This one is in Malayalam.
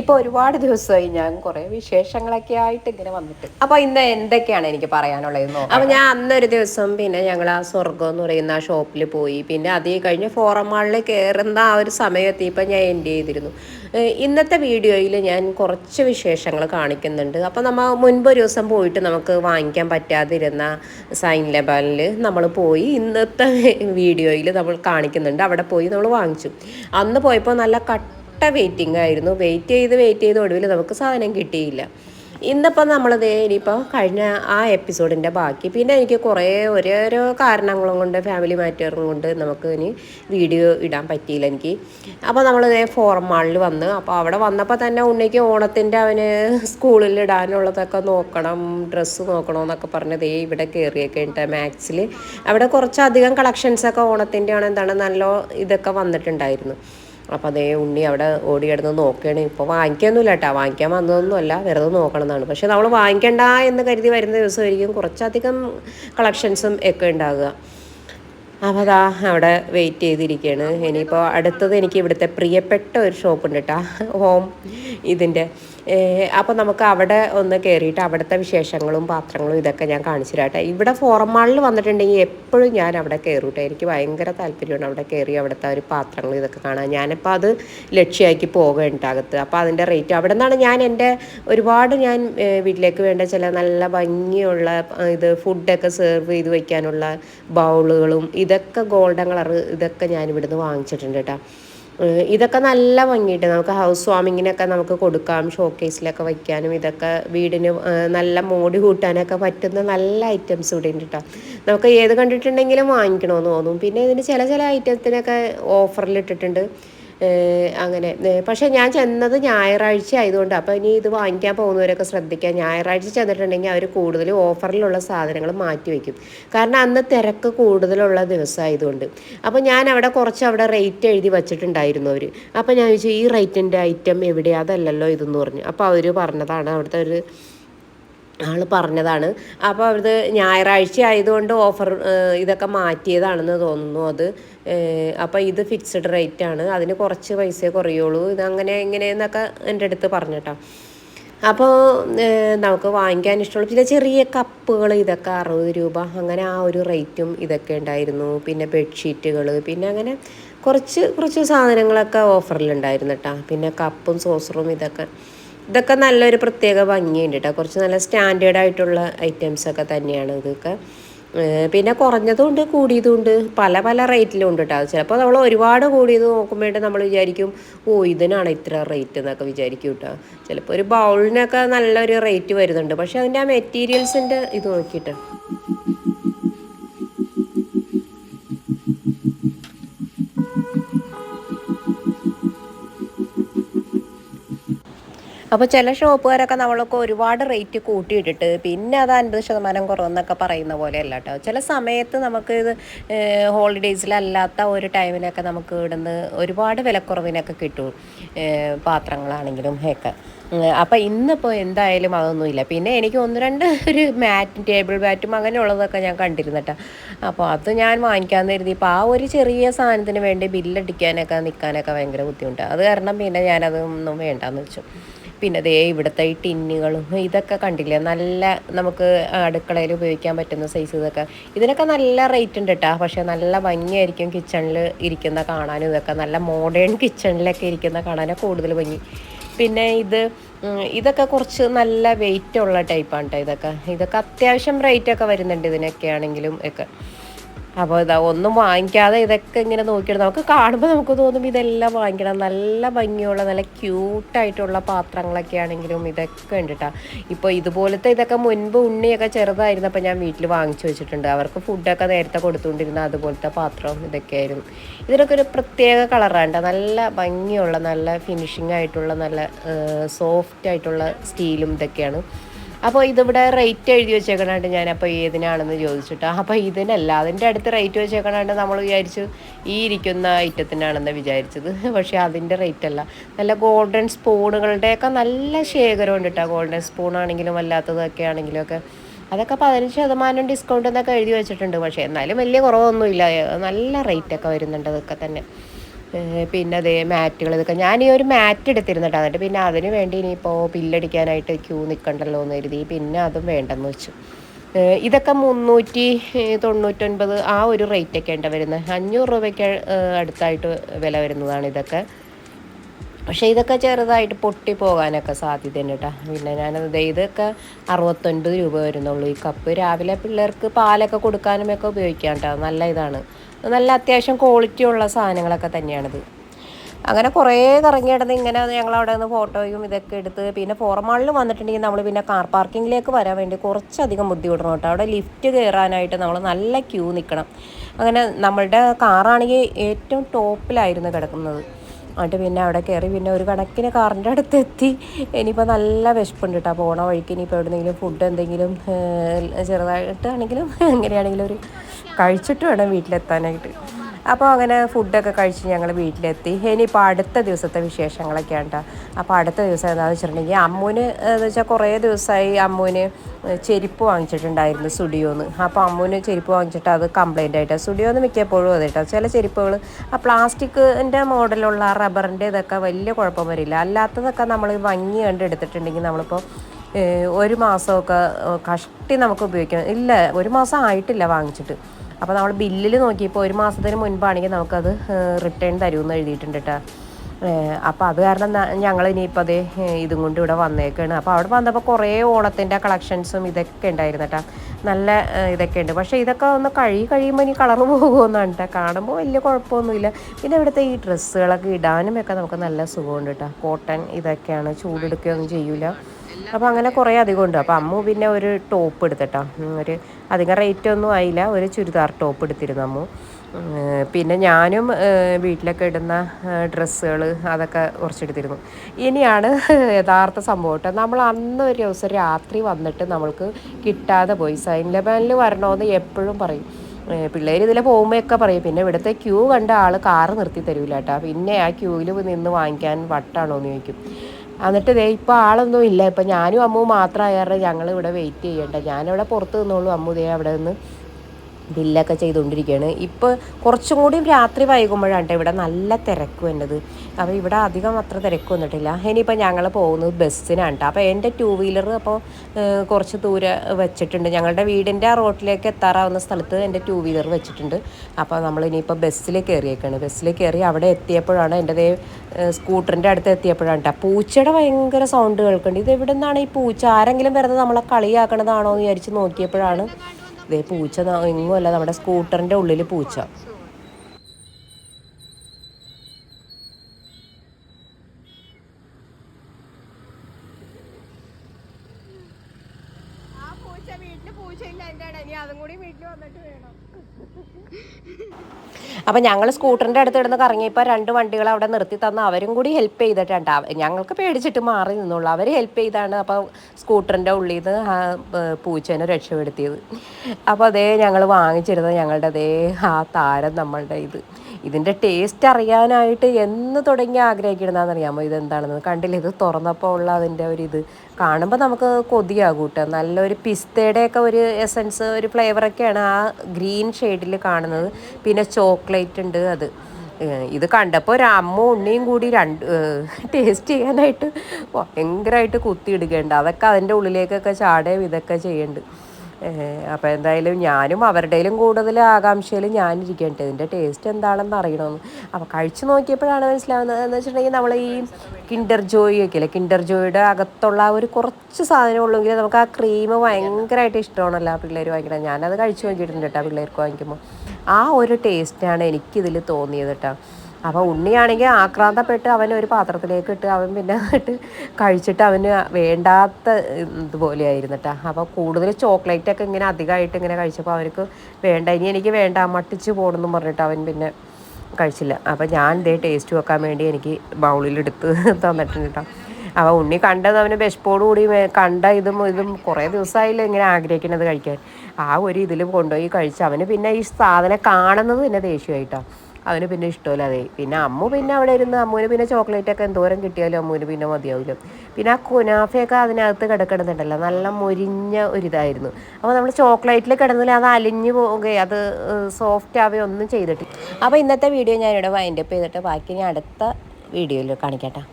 ഇപ്പൊ ഒരുപാട് ദിവസമായി ഞാൻ കുറെ വിശേഷങ്ങളൊക്കെ ആയിട്ട് ഇങ്ങനെ വന്നിട്ട്. അപ്പൊ ഇന്ന് എന്തൊക്കെയാണ് എനിക്ക് പറയാനുള്ളത് നോക്കാം അപ്പൊ ഞാൻ അന്നൊരു ദിവസം പിന്നെ ഞങ്ങൾ ആ സ്വർഗം എന്ന് പറയുന്ന ആ ഷോപ്പിൽ പോയി. പിന്നെ അത് കഴിഞ്ഞ് ഫോറം മാളിൽ കയറുന്ന ആ ഒരു സമയത്ത് ഇപ്പൊ ഞാൻ എൻഡ് ചെയ്തിരുന്നു. ഇന്നത്തെ വീഡിയോയിൽ ഞാൻ കുറച്ച് വിശേഷങ്ങൾ കാണിക്കുന്നുണ്ട്. അപ്പോൾ നമ്മൾ മുൻപ് ഒരു ദിവസം പോയിട്ട് നമുക്ക് വാങ്ങിക്കാൻ പറ്റാതിരുന്ന സൈൻ ലെബലിൽ നമ്മൾ പോയി ഇന്നത്തെ വീഡിയോയിൽ നമ്മൾ കാണിക്കുന്നുണ്ട്. അവിടെ പോയി നമ്മൾ വാങ്ങിച്ചു. അന്ന് പോയപ്പോൾ നല്ല കട്ട വെയിറ്റിംഗ് ആയിരുന്നു. വെയിറ്റ് ചെയ്ത് വെയിറ്റ് ചെയ്ത് ഒടുവിൽ നമുക്ക് സാധനം കിട്ടിയില്ല. ഇന്നിപ്പോൾ നമ്മളത് ഇനിയിപ്പോൾ കഴിഞ്ഞ ആ എപ്പിസോഡിന്റെ ബാക്കി. പിന്നെ എനിക്ക് കുറേ ഓരോരോ കാരണങ്ങളും കൊണ്ട് ഫാമിലി മാറ്ററും കൊണ്ട് നമുക്ക് ഇനി വീഡിയോ ഇടാൻ പറ്റിയില്ല എനിക്ക്. അപ്പോൾ നമ്മളിതേ ഫോർമാളിൽ മാളിൽ വന്ന് അപ്പോൾ അവിടെ വന്നപ്പോൾ തന്നെ ഉണ്ണിക്ക് ഓണത്തിന്റെ അവന് സ്കൂളിൽ ഇടാനുള്ളതൊക്കെ നോക്കണം ഡ്രസ്സ് നോക്കണം എന്നൊക്കെ പറഞ്ഞത് ഇവിടെ കയറിയൊക്കെ ഉണ്ട് മാക്സിൽ അവിടെ കുറച്ചധികം കളക്ഷൻസൊക്കെ ഓണത്തിന്റെ ആണ് എന്താണ് നല്ല ഇതൊക്കെ വന്നിട്ടുണ്ടായിരുന്നു. അപ്പോൾ അതേ ഉണ്ണി അവിടെ ഓടിയിടുന്ന് നോക്കുകയാണ്. ഇപ്പോൾ വാങ്ങിക്കാനൊന്നുമില്ല കേട്ടോ. വാങ്ങിക്കാൻ വന്നതൊന്നുമല്ല. വെറുതെ നോക്കണം പക്ഷേ പക്ഷെ നമ്മൾ വാങ്ങിക്കണ്ട എന്ന് കരുതി വരുന്ന ദിവസമായിരിക്കും കുറച്ചധികം കളക്ഷൻസും ഒക്കെ ഉണ്ടാകുക അപ്പോൾ അതാ അവിടെ വെയിറ്റ് ചെയ്തിരിക്കുകയാണ് ഇനിയിപ്പോൾ അടുത്തത് എനിക്ക് ഇവിടുത്തെ പ്രിയപ്പെട്ട ഒരു ഷോപ്പ് ഉണ്ട് കേട്ടോ ഹോം ഇതിന്റെ അപ്പോൾ നമുക്ക് അവിടെ ഒന്ന് കയറിയിട്ട് അവിടുത്തെ വിശേഷങ്ങളും പാത്രങ്ങളും ഇതൊക്കെ ഞാൻ കാണിച്ചു തരാട്ടെ ഇവിടെ ഫോറം മാളിൽ വന്നിട്ടുണ്ടെങ്കിൽ എപ്പോഴും ഞാൻ അവിടെ കയറും കേട്ടോ എനിക്ക് ഭയങ്കര താല്പര്യമാണ് അവിടെ കയറി അവിടുത്തെ ഒരു പാത്രങ്ങൾ ഇതൊക്കെ കാണാൻ. ഞാനിപ്പോൾ അത് ലക്ഷ്യമാക്കി പോകേണ്ട അകത്ത്. അപ്പോൾ അതിന്റെ റേറ്റ് അവിടെ നിന്നാണ് ഞാൻ എന്റെ ഒരുപാട് ഞാൻ വീട്ടിലേക്ക് വേണ്ട ചില നല്ല ഭംഗിയുള്ള ഇത് ഫുഡൊക്കെ സെർവ് ചെയ്ത് വയ്ക്കാനുള്ള ബൗളുകളും ഇതൊക്കെ ഗോൾഡൻ കളർ ഇതൊക്കെ ഞാൻ ഇവിടുന്ന് വാങ്ങിച്ചിട്ടുണ്ട് കേട്ടോ ഇതൊക്കെ നല്ല ഭംഗിയിട്ട് നമുക്ക് ഹൗസ് വാമിങ്ങിനൊക്കെ നമുക്ക് കൊടുക്കാം ഷോക്കേസിലൊക്കെ വയ്ക്കാനും ഇതൊക്കെ വീടിന് നല്ല മോടി കൂട്ടാനൊക്കെ പറ്റുന്ന നല്ല ഐറ്റംസ് ഇവിടെ ഉണ്ട് കേട്ടോ നമുക്ക് ഏത് കണ്ടിട്ടുണ്ടെങ്കിലും വാങ്ങിക്കണമെന്ന് തോന്നും. പിന്നെ ഇതിന് ചില ചില ഐറ്റത്തിനൊക്കെ ഓഫറിൽ ഇട്ടിട്ടുണ്ട്. അങ്ങനെ. പക്ഷേ ഞാൻ ചെന്നത് ഞായറാഴ്ച ആയതുകൊണ്ട് അപ്പോൾ ഇനി ഇത് വാങ്ങിക്കാൻ പോകുന്നവരൊക്കെ ശ്രദ്ധിക്കുക. ഞായറാഴ്ച ചെന്നിട്ടുണ്ടെങ്കിൽ അവർ കൂടുതൽ ഓഫറിലുള്ള സാധനങ്ങൾ മാറ്റി വയ്ക്കും കാരണം അന്ന് തിരക്ക് കൂടുതലുള്ള ദിവസമായതുകൊണ്ട്. അപ്പോൾ ഞാൻ അവിടെ കുറച്ച് അവിടെ റേറ്റ് എഴുതി വച്ചിട്ടുണ്ടായിരുന്നു അവർ അപ്പോൾ ഞാൻ ചോദിച്ചു ഈ റേറ്റിന്റെ ഐറ്റം എവിടെയാണ് അതല്ലല്ലോ ഇതെന്ന് പറഞ്ഞു. അപ്പോൾ അവർ പറഞ്ഞതാണ് അവിടുത്തെ ഒരു ആൾ പറഞ്ഞതാണ്. അപ്പോൾ അത് ഞായറാഴ്ച ആയതുകൊണ്ട് ഓഫർ ഇതൊക്കെ മാറ്റിയതാണെന്ന് തോന്നുന്നു അത്. അപ്പോൾ ഇത് ഫിക്സഡ് റേറ്റ് ആണ്. അതിന് കുറച്ച് പൈസ കുറയുള്ളൂ. ഇത് അങ്ങനെ ഇങ്ങനെയെന്നൊക്കെ എന്റെ അടുത്ത് പറഞ്ഞിട്ടോ. അപ്പോൾ നമുക്ക് വാങ്ങിക്കാൻ ഇഷ്ടമുള്ള പിന്നെ ചെറിയ കപ്പുകൾ ഇതൊക്കെ അറുപത് രൂപ. അങ്ങനെ ആ ഒരു റേറ്റും ഇതൊക്കെ ഉണ്ടായിരുന്നു. പിന്നെ ബെഡ്ഷീറ്റുകൾ പിന്നെ അങ്ങനെ കുറച്ച് കുറച്ച് സാധനങ്ങളൊക്കെ ഓഫറിലുണ്ടായിരുന്നു കേട്ടോ പിന്നെ കപ്പും സോസറും ഇതൊക്കെ. ഇതൊക്കെ നല്ലൊരു പ്രത്യേക ഭംഗിയുണ്ട് കേട്ടോ കുറച്ച് നല്ല സ്റ്റാൻഡേർഡ് ആയിട്ടുള്ള ഐറ്റംസ് ഒക്കെ തന്നെയാണ് ഇതൊക്കെ. പിന്നെ കുറഞ്ഞതുണ്ട് കൂടിയതുണ്ട്. പല പല റേറ്റിലും ഉണ്ട് കേട്ടോ ചിലപ്പോൾ നമ്മൾ ഒരുപാട് കൂടിയത് നോക്കുമ്പോൾ നമ്മൾ വിചാരിക്കും ഓ ഇതിനാണ് ഇത്ര റേറ്റ് എന്നൊക്കെ വിചാരിക്കും കേട്ടോ ചിലപ്പോൾ ഒരു ബൗളിനൊക്കെ നല്ലൊരു റേറ്റ് വരുന്നുണ്ട്. പക്ഷെ അതിന്റെ ആ മെറ്റീരിയൽസിന്റെ ഇത് നോക്കിയിട്ട്. അപ്പോൾ ചില ഷോപ്പുകാരൊക്കെ നമ്മളൊക്കെ ഒരുപാട് റേറ്റ് കൂട്ടിയിട്ടിട്ട് പിന്നെ അത് അൻപത് ശതമാനം കുറവെന്നൊക്കെ പറയുന്ന പോലെയല്ല കേട്ടോ ചില സമയത്ത് നമുക്ക് ഇത് ഹോളിഡേയ്സിലല്ലാത്ത ഒരു ടൈമിനൊക്കെ നമുക്ക് ഇവിടുന്ന് ഒരുപാട് വിലക്കുറവിനൊക്കെ കിട്ടും പാത്രങ്ങളാണെങ്കിലും ഒക്കെ. അപ്പം ഇന്നിപ്പോൾ എന്തായാലും അതൊന്നുമില്ല. പിന്നെ എനിക്ക് ഒന്ന് രണ്ട് ഒരു മാറ്റും ടേബിൾ മാറ്റും അങ്ങനെയുള്ളതൊക്കെ ഞാൻ കണ്ടിരുന്നിട്ടാ. അപ്പോൾ അത് ഞാൻ വാങ്ങിക്കാമെന്ന് കരുതി. ഇപ്പോൾ ആ ഒരു ചെറിയ സാധനത്തിന് വേണ്ടി ബില്ലടിക്കാനൊക്കെ നിൽക്കാനൊക്കെ ഭയങ്കര ബുദ്ധിമുട്ടാണ് അത് കാരണം പിന്നെ ഞാനതൊന്നും വേണ്ടാന്ന് വെച്ചു. പിന്നെ ദേ ഇവിടുത്തെ ഈ ടിന്നുകളും ഇതൊക്കെ കണ്ടില്ലേ? നല്ല നമുക്ക് അടുക്കളയിൽ ഉപയോഗിക്കാൻ പറ്റുന്ന സൈസ് ഇതൊക്കെ. ഇതിനൊക്കെ നല്ല റേറ്റ് ഉണ്ട് കേട്ടോ പക്ഷേ നല്ല ഭംഗിയായിരിക്കും കിച്ചണിൽ ഇരിക്കുന്ന കാണാനും. ഇതൊക്കെ നല്ല മോഡേൺ കിച്ചണിലൊക്കെ ഇരിക്കുന്ന കാണാനൊക്കെ കൂടുതൽ ഭംഗി. പിന്നെ ഇത് ഇതൊക്കെ കുറച്ച് നല്ല വെയിറ്റ് ഉള്ള ടൈപ്പാണ് കേട്ടോ ഇതൊക്കെ. ഇതൊക്കെ അത്യാവശ്യം റേറ്റ് ഒക്കെ വരുന്നുണ്ട് ഇതിനൊക്കെ ആണെങ്കിലും ഒക്കെ. അപ്പോൾ ഇതാ ഒന്നും വാങ്ങിക്കാതെ ഇതൊക്കെ ഇങ്ങനെ നോക്കിയിട്ട് നമുക്ക് കാണുമ്പോൾ നമുക്ക് തോന്നും ഇതെല്ലാം വാങ്ങിക്കണം. നല്ല ഭംഗിയുള്ള നല്ല ക്യൂട്ടായിട്ടുള്ള പാത്രങ്ങളൊക്കെ ആണെങ്കിലും ഇതൊക്കെ ഉണ്ട് കേട്ടോ ഇപ്പോൾ ഇതുപോലത്തെ ഇതൊക്കെ മുൻപ് ഉണ്ണിയൊക്കെ ചെറുതായിരുന്നപ്പോൾ ഞാൻ വീട്ടിൽ വാങ്ങിച്ചു വെച്ചിട്ടുണ്ട്. അവർക്ക് ഫുഡൊക്കെ നേരത്തെ കൊടുത്തുകൊണ്ടിരുന്ന അതുപോലത്തെ പാത്രവും ഇതൊക്കെയായിരുന്നു ഇതിനൊക്കെ ഒരു പ്രത്യേക കളറാണ് നല്ല ഭംഗിയുള്ള നല്ല ഫിനിഷിംഗ് ആയിട്ടുള്ള നല്ല സോഫ്റ്റ് ആയിട്ടുള്ള സ്റ്റീലും ഇതൊക്കെയാണ്. അപ്പോൾ ഇതിവിടെ റേറ്റ് എഴുതി വെച്ചേക്കണാണ്ട് ഞാൻ അപ്പോൾ ഏതിനാണെന്ന് ചോദിച്ചിട്ട്. അപ്പോൾ ഇതിനല്ല അതിന്റെ അടുത്ത് റേറ്റ് വെച്ചേക്കണാണ്ട് നമ്മൾ വിചാരിച്ചു ഈ ഇരിക്കുന്ന ഐറ്റത്തിനാണെന്ന് വിചാരിച്ചത്. പക്ഷേ അതിന്റെ റേറ്റ് അല്ല. നല്ല ഗോൾഡൻ സ്പൂണുകളുടെയൊക്കെ നല്ല ശേഖരമുണ്ട് കേട്ടോ ഗോൾഡൻ സ്പൂൺ ആണെങ്കിലും അല്ലാത്തതൊക്കെ ആണെങ്കിലും ഒക്കെ. അതൊക്കെ പതിനഞ്ച് ശതമാനം ഡിസ്കൗണ്ട് എന്നൊക്കെ എഴുതി വെച്ചിട്ടുണ്ട്. പക്ഷേ എന്നാലും വലിയ കുറവൊന്നുമില്ല. നല്ല റേറ്റൊക്കെ വരുന്നുണ്ട് അതൊക്കെ തന്നെ. പിന്നെ അതേ മാറ്റുകൾ ഇതൊക്കെ. ഞാൻ ഈ ഒരു മാറ്റ് എടുത്തിരുന്നു എന്നിട്ട് പിന്നെ അതിന് വേണ്ടി ഇനിയിപ്പോൾ ബില്ലടിക്കാനായിട്ട് ക്യൂ നിൽക്കണ്ടല്ലോ എന്ന് കരുതി. പിന്നെ അതും വേണ്ടെന്ന് വെച്ചു. ഇതൊക്കെ മുന്നൂറ്റി തൊണ്ണൂറ്റൊൻപത് ആ ഒരു റേറ്റൊക്കെ ഉണ്ട് വരുന്നത് അഞ്ഞൂറ് രൂപയ്ക്ക് അടുത്തായിട്ട് വില വരുന്നതാണ് ഇതൊക്കെ. പക്ഷേ ഇതൊക്കെ ചെറുതായിട്ട് പൊട്ടി പോകാനൊക്കെ സാധ്യതയുണ്ട് കേട്ടോ. പിന്നെ ഞാനത് ഇതൊക്കെ അറുപത്തൊൻപത് രൂപ വരുന്നുള്ളൂ. ഈ കപ്പ് രാവിലെ പിള്ളേർക്ക് പാലൊക്കെ കൊടുക്കാനും ഒക്കെ ഉപയോഗിക്കാം കേട്ടോ. നല്ല ഇതാണ്. നല്ല അത്യാവശ്യം ക്വാളിറ്റി ഉള്ള സാധനങ്ങളൊക്കെ തന്നെയാണിത്. അങ്ങനെ കുറേ കറങ്ങി കിടന്ന് ഇങ്ങനെ ഞങ്ങൾ അവിടെ നിന്ന് ഫോട്ടോയും ഇതൊക്കെ എടുത്ത് പിന്നെ ഫോർമാളിൽ വന്നിട്ടുണ്ടെങ്കിൽ നമ്മൾ പിന്നെ കാർ പാർക്കിങ്ങിലേക്ക് വരാൻ വേണ്ടി കുറച്ചധികം ബുദ്ധിമുട്ടണം കേട്ടോ. അവിടെ ലിഫ്റ്റ് കയറാനായിട്ട് നമ്മൾ നല്ല ക്യൂ നിൽക്കണം അങ്ങനെ നമ്മളുടെ കാറാണെങ്കിൽ ഏറ്റവും ടോപ്പിലായിരുന്നു കിടക്കുന്നത്. എന്നിട്ട് പിന്നെ അവിടെ കയറി പിന്നെ ഒരു കണക്കിന് കാറിന്റെ അടുത്ത് എത്തി ഇനിയിപ്പോൾ നല്ല വിശപ്പുണ്ട് കേട്ടോ പോണ വഴിക്ക്. ഇനിയിപ്പോൾ എവിടെയെങ്കിലും ഫുഡ് എന്തെങ്കിലും ചെറുതായിട്ടാണെങ്കിലും എങ്ങനെയാണെങ്കിലും ഒരു കഴിച്ചിട്ട് വേണം വീട്ടിലെത്താനായിട്ട്. അപ്പോൾ അങ്ങനെ ഫുഡൊക്കെ കഴിച്ച് ഞങ്ങൾ വീട്ടിലെത്തി. ഇനിയിപ്പോൾ അടുത്ത ദിവസത്തെ വിശേഷങ്ങളൊക്കെയാണ് കേട്ടോ അപ്പോൾ അടുത്ത ദിവസം എന്താണെന്ന് വെച്ചിട്ടുണ്ടെങ്കിൽ അമ്മൂന് എന്ന് വെച്ചാൽ കുറേ ദിവസമായി അമ്മൂന് ചെരുപ്പ് വാങ്ങിച്ചിട്ടുണ്ടായിരുന്നു സ്റ്റുഡിയോന്ന്. അപ്പോൾ അമ്മൂന് ചെരുപ്പ് വാങ്ങിച്ചിട്ട് അത് കംപ്ലൈന്റ് ആയിട്ട്. സ്റ്റുഡിയോന്ന് മിക്കപ്പോഴും അത് കേട്ടോ ചില ചെരുപ്പുകൾ ആ പ്ലാസ്റ്റിക്കിന്റെ മോഡലുള്ള റബ്ബറിന്റെ ഇതൊക്കെ വലിയ കുഴപ്പം വരില്ല. അല്ലാത്തതൊക്കെ നമ്മൾ ഭംഗി കണ്ട് എടുത്തിട്ടുണ്ടെങ്കിൽ നമ്മളിപ്പോൾ ഒരു മാസമൊക്കെ കഷ്ടി നമുക്ക് ഉപയോഗിക്കാം. ഇല്ല ഒരു മാസം ആയിട്ടില്ല വാങ്ങിച്ചിട്ട്. അപ്പോൾ നമ്മൾ ബില്ലിൽ നോക്കിയപ്പോൾ ഒരു മാസത്തിന് മുൻപാണെങ്കിൽ നമുക്കത് റിട്ടേൺ തരുമെന്ന് എഴുതിയിട്ടുണ്ട് കേട്ടോ അപ്പോൾ അത് കാരണം ഞങ്ങൾ ഇനിയിപ്പോൾ അതേ ഇതും കൊണ്ട് ഇവിടെ വന്നേക്കാണ്. അപ്പോൾ അവിടെ വന്നപ്പോൾ കുറേ ഓണത്തിന്റെ കളക്ഷൻസും ഇതൊക്കെ ഉണ്ടായിരുന്നു കേട്ടോ നല്ല ഇതൊക്കെ ഉണ്ട്. പക്ഷേ ഇതൊക്കെ ഒന്ന് കഴുകി കഴിയുമ്പോൾ ഇനി കളർ പോകുമെന്നാണ് കേട്ടോ കാണുമ്പോൾ വലിയ കുഴപ്പമൊന്നുമില്ല പിന്നെ ഇവിടുത്തെ ഈ ഡ്രസ്സുകളൊക്കെ ഇടാനും ഒക്കെ നമുക്ക് നല്ല സുഖമുണ്ട് കേട്ടോ കോട്ടൺ ഇതൊക്കെയാണ്. ചൂടെടുക്കുകയൊന്നും ചെയ്യൂല. അപ്പോൾ അങ്ങനെ കുറേ അധികം ഉണ്ട് അപ്പോൾ അമ്മു പിന്നെ ഒരു ടോപ്പ് എടുത്തിട്ടോ. ഒരു അധികം റേറ്റ് ഒന്നും ആയില്ല. ഒരു ചുരിദാർ ടോപ്പ് എടുത്തിരുന്നു അമ്മു. പിന്നെ ഞാനും വീട്ടിലൊക്കെ ഇടുന്ന ഡ്രസ്സുകൾ അതൊക്കെ കുറച്ചെടുത്തിരുന്നു. ഇനിയാണ് യഥാർത്ഥ സംഭവം കേട്ടോ. നമ്മൾ അന്ന് ഒരു ദിവസം രാത്രി വന്നിട്ട് നമ്മൾക്ക് കിട്ടാതെ പോയി. സൈൻ ലെബനിൽ വരണമെന്ന് എപ്പോഴും പറയും. പിള്ളേർ ഇതിലെ പോകുമ്പോഴൊക്കെ പറയും. പിന്നെ ഇവിടുത്തെ ക്യൂ കണ്ട ആൾ കാറ് നിർത്തി തരൂല കേട്ടോ. പിന്നെ ആ ക്യൂവിൽ നിന്ന് വാങ്ങിക്കാൻ വട്ടാണോ എന്ന് ചോദിക്കും. എന്നിട്ട് ദേ ഇപ്പോൾ ആളൊന്നും ഇല്ല. ഇപ്പം ഞാനും അമ്മു മാത്രമായ കാരണം ഞങ്ങൾ ഇവിടെ വെയിറ്റ് ചെയ്യണ്ട. ഞാനിവിടെ പുറത്ത് നിന്നോളൂ. അമ്മു ദേ അവിടെ നിന്ന് ബില്ലൊക്കെ ചെയ്തുകൊണ്ടിരിക്കുകയാണ്. ഇപ്പോൾ കുറച്ചും കൂടി രാത്രി വൈകുമ്പോഴാണ് കേട്ടോ ഇവിടെ നല്ല തിരക്ക് വന്നത് അപ്പോൾ ഇവിടെ അധികം അത്ര തിരക്ക് വന്നിട്ടില്ല. ഇനിയിപ്പോൾ ഞങ്ങൾ പോകുന്നത് ബസ്സിനാണ് കേട്ടോ. അപ്പോൾ എന്റെ ടൂ വീലർ അപ്പോൾ കുറച്ച് ദൂരെ വെച്ചിട്ടുണ്ട്. ഞങ്ങളുടെ വീടിന്റെ ആ റോട്ടിലേക്ക് എത്താറാവുന്ന സ്ഥലത്ത് എന്റെ ടൂ വീലർ വെച്ചിട്ടുണ്ട്. അപ്പോൾ നമ്മൾ ഇനിയിപ്പോൾ ബസ്സിൽ കയറിയേക്കാണ്. ബസ്സിൽ കയറി അവിടെ എത്തിയപ്പോഴാണ് എന്റെ ദേ സ്കൂട്ടറിന്റെ അടുത്ത് എത്തിയപ്പോഴാണ് കേട്ടോ. പൂച്ചയുടെ ഭയങ്കര സൗണ്ട് കേൾക്കുന്നുണ്ട് ഇത് എവിടെ നിന്നാണ് ഈ പൂച്ച? ആരെങ്കിലും വരുന്നത് നമ്മളെ കളിയാക്കണതാണോ എന്ന് വിചാരിച്ച് നോക്കിയപ്പോഴാണ് ദേ പൂച്ച എങ്ങുമല്ല നമ്മുടെ സ്കൂട്ടറിന്റെ ഉള്ളിൽ പൂച്ച ആ പൂച്ച വീട്ടിൽ പൂച്ചയില്ല എന്റെ ഇനി അതും കൂടി വീട്ടിൽ വന്നിട്ട് വേണം അപ്പം ഞങ്ങൾ സ്കൂട്ടറിന്റെ അടുത്ത് കിടന്ന് കറങ്ങിയപ്പോൾ രണ്ട് വണ്ടികൾ അവിടെ നിർത്തി തന്ന അവരും കൂടി ഹെൽപ്പ് ചെയ്തിട്ടുണ്ട്. ഞങ്ങൾക്ക് പേടിച്ചിട്ട് മാറി നിന്നുള്ളൂ. അവർ ഹെൽപ്പ് ചെയ്താണ് അപ്പോൾ സ്കൂട്ടറിന്റെ ഉള്ളിൽ നിന്ന് ആ പൂച്ചേനെ രക്ഷപ്പെടുത്തിയത്. അപ്പോൾ അതേ ഞങ്ങൾ വാങ്ങിച്ചിരുന്നത് ഞങ്ങളുടെ അതേ ആ താരം നമ്മളുടെ ഇത്. ഇതിന്റെ ടേസ്റ്റ് അറിയാനായിട്ട് എന്ന് തുടങ്ങി ആഗ്രഹിക്കണമെന്ന് അറിയാമോ ഇതെന്താണെന്ന് കണ്ടില്ല? ഇത് തുറന്നപ്പോൾ ഉള്ള അതിന്റെ ഒരു ഇത്. കാണുമ്പോൾ നമുക്ക് കൊതിയാകും കേട്ടോ നല്ലൊരു പിസ്തയുടെയൊക്കെ ഒരു എസൻസ് ഒരു ഫ്ലേവറൊക്കെയാണ് ആ ഗ്രീൻ ഷെയ്ഡിൽ കാണുന്നത്. പിന്നെ ചോക്ലേറ്റ് ഉണ്ട് അത്. ഇത് കണ്ടപ്പോൾ അമ്മ ഉണ്ണിയും കൂടി രണ്ട് ടേസ്റ്റ് ചെയ്യാനായിട്ട് ഭയങ്കരമായിട്ട് കുത്തിയിടുകയുണ്ട്. അതൊക്കെ അതിന്റെ ഉള്ളിലേക്കൊക്കെ ചാടുകയും ഇതൊക്കെ ചെയ്യുന്നുണ്ട് അപ്പോൾ എന്തായാലും ഞാനും അവരുടെയിലും കൂടുതൽ ആകാംക്ഷയിൽ ഞാനിരിക്കട്ടെ ഇതിന്റെ ടേസ്റ്റ് എന്താണെന്ന് അറിയണമെന്ന്. അപ്പോൾ കഴിച്ചു നോക്കിയപ്പോഴാണ് മനസ്സിലാവുന്നത് എന്ന് വെച്ചിട്ടുണ്ടെങ്കിൽ നമ്മൾ ഈ കിൻഡർ ജോയി ഒക്കെ കിൻഡർ ജോയിയുടെ അകത്തുള്ള ഒരു കുറച്ച് സാധനം ഉള്ളെങ്കിൽ നമുക്ക് ആ ക്രീം ഭയങ്കരമായിട്ട് ഇഷ്ടമാണല്ലോ ആ പിള്ളേർ വാങ്ങിക്കണം ഞാനത് കഴിച്ചു നോക്കിയിട്ടുണ്ട് കേട്ടോ പിള്ളേർക്ക് വാങ്ങിക്കുമ്പോൾ. ആ ഒരു ടേസ്റ്റാണ് എനിക്കിതിൽ തോന്നിയത് കേട്ടോ. അപ്പോൾ ഉണ്ണിയാണെങ്കിൽ ആക്രാന്തപ്പെട്ട് അവൻ ഒരു പാത്രത്തിലേക്ക് ഇട്ട് അവൻ പിന്നെ ഇട്ട് കഴിച്ചിട്ട് അവന് വേണ്ടാത്ത ഇതുപോലെയായിരുന്നു കേട്ടോ അപ്പോൾ കൂടുതൽ ചോക്ലേറ്റൊക്കെ ഇങ്ങനെ അധികമായിട്ട് ഇങ്ങനെ കഴിച്ചപ്പോൾ അവർക്ക് വേണ്ട ഇനി എനിക്ക് വേണ്ട മട്ടിച്ച് പോകണമെന്നും പറഞ്ഞിട്ട് അവൻ പിന്നെ കഴിച്ചില്ല. അപ്പോൾ ഞാൻ ഇതേ ടേസ്റ്റ് വെക്കാൻ വേണ്ടി എനിക്ക് ബൗളിലെടുത്ത് തന്നിട്ടുണ്ട് കേട്ടോ അപ്പോൾ ഉണ്ണി കണ്ടത് അവന് വിശപ്പോടുകൂടി കൂടി കണ്ട ഇതും ഇതും കുറേ ദിവസമായില്ല ഇങ്ങനെ ആഗ്രഹിക്കുന്നത് കഴിക്കാൻ. ആ ഒരു ഇതിൽ കൊണ്ടുപോയി കഴിച്ച് അവന് പിന്നെ ഈ സാധനം കാണുന്നത് തന്നെ ദേഷ്യമായിട്ടാണ് അവന് പിന്നെ ഇഷ്ടമില്ലാതെ പിന്നെ അമ്മു പിന്നെ അവിടെ ഇരുന്ന് അമ്മുവിന് പിന്നെ ചോക്ലേറ്റൊക്കെ എന്തോരം കിട്ടിയാലും അമ്മുവിന് പിന്നെ മതിയാവില്ല. പിന്നെ ആ കുനാഫയൊക്കെ അതിനകത്ത് കിടക്കിടുന്നുണ്ടല്ലോ നല്ല മൊരിഞ്ഞ ഒരിതായിരുന്നു. അപ്പോൾ നമ്മൾ ചോക്ലേറ്റിൽ കിടന്നില്ല അത് അലിഞ്ഞു പോവുകയും അത് സോഫ്റ്റ് ആവുകയോ ഒന്നും ചെയ്തിട്ടില്ല. അപ്പോൾ ഇന്നത്തെ വീഡിയോ ഞാനിവിടെ വൈൻഡപ്പ് ചെയ്തിട്ട് ബാക്കി ഞാൻ അടുത്ത വീഡിയോയിൽ കാണിക്കട്ടെ.